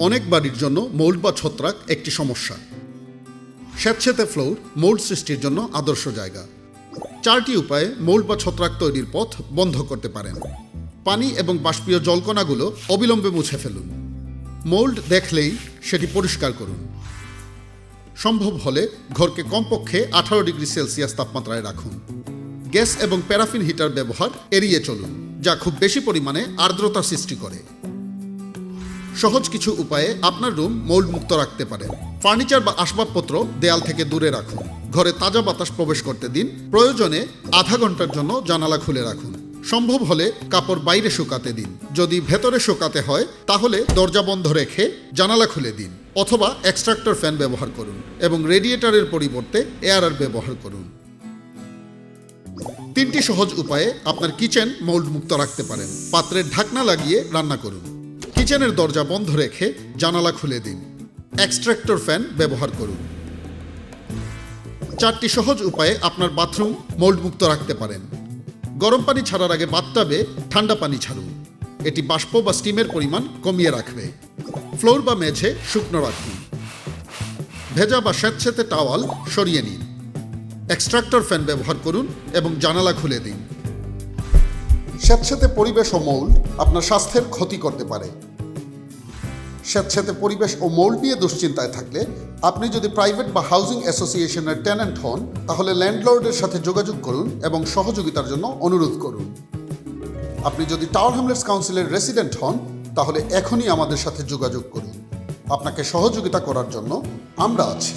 অনেক বাড়ির জন্য মোল্ড বা ছত্রাক একটি সমস্যা। স্যাঁতস্যাঁতে ফ্লোর, মোল্ড সৃষ্টির জন্য আদর্শ জায়গা। চারটি উপায়ে মোল্ড বা ছত্রাক তৈরির পথ বন্ধ করতে পারেন। পানি এবং বাষ্পীয় জলকণাগুলো অবিলম্বে মুছে ফেলুন। মোল্ড দেখলেই সেটি পরিষ্কার করুন। সম্ভব হলে ঘরকে কমপক্ষে আঠারো ডিগ্রি সেলসিয়াস তাপমাত্রায় রাখুন। গ্যাস এবং প্যারাফিন হিটার ব্যবহার এড়িয়ে চলুন, যা খুব বেশি পরিমাণে আর্দ্রতা সৃষ্টি করে। সহজ কিছু উপায়ে আপনার রুম মোল্ড মুক্ত রাখতে পারেন। ফার্নিচার বা আসবাবপত্র দেয়াল থেকে দূরে রাখুন। ঘরে তাজা বাতাস প্রবেশ করতে দিন। প্রয়োজনে আধা ঘণ্টার জন্য জানালা খুলে রাখুন। সম্ভব হলে কাপড় বাইরে শুকাতে দিন। যদি ভেতরে শুকাতে হয়, তাহলে দরজা বন্ধ রেখে জানালা খুলে দিন অথবা এক্সট্রাক্টর ফ্যান ব্যবহার করুন এবং রেডিয়েটারের পরিবর্তে এয়ারার ব্যবহার করুন। তিনটি সহজ উপায়ে আপনার কিচেন মোল্ড মুক্ত রাখতে পারেন। পাত্রের ঢাকনা লাগিয়ে রান্না করুন। কিচেনের দরজা বন্ধ রেখে জানালা খুলে দিন। এক্সট্রাক্টর ফ্যান ব্যবহার করুন। চারটি সহজ উপায়ে আপনার বাথরুম মোল্ড মুক্ত রাখতে পারেন। গরম পানি ছাড়ার আগে বাথটাবে ঠান্ডা পানি ছাড়ুন। এটি বাষ্প বা স্টিমের পরিমাণ কমিয়ে রাখবে। ফ্লোর বা মেঝে শুকনো রাখুন। ভেজা বা স্যাঁতস্যাঁতে টাওয়াল সরিয়ে নিন। এক্সট্রাক্টর ফ্যান ব্যবহার করুন এবং জানালা খুলে দিন। স্যাঁতস্যাঁতে পরিবেশ ও মৌল আপনার স্বাস্থ্যের ক্ষতি করতে পারে। স্যাঁতস্যাঁতে পরিবেশ ও মৌল নিয়ে দুশ্চিন্তায় থাকলে আপনি যদি প্রাইভেট বা হাউজিং অ্যাসোসিয়েশনের টেন্যান্ট হন, তাহলে ল্যান্ডলর্ডের সাথে যোগাযোগ করুন এবং সহযোগিতার জন্য অনুরোধ করুন। আপনি যদি টাওয়ার হ্যামলেটস কাউন্সিলের রেসিডেন্ট হন, তাহলে এখনই আমাদের সাথে যোগাযোগ করুন। আপনাকে সহযোগিতা করার জন্য আমরা আছি।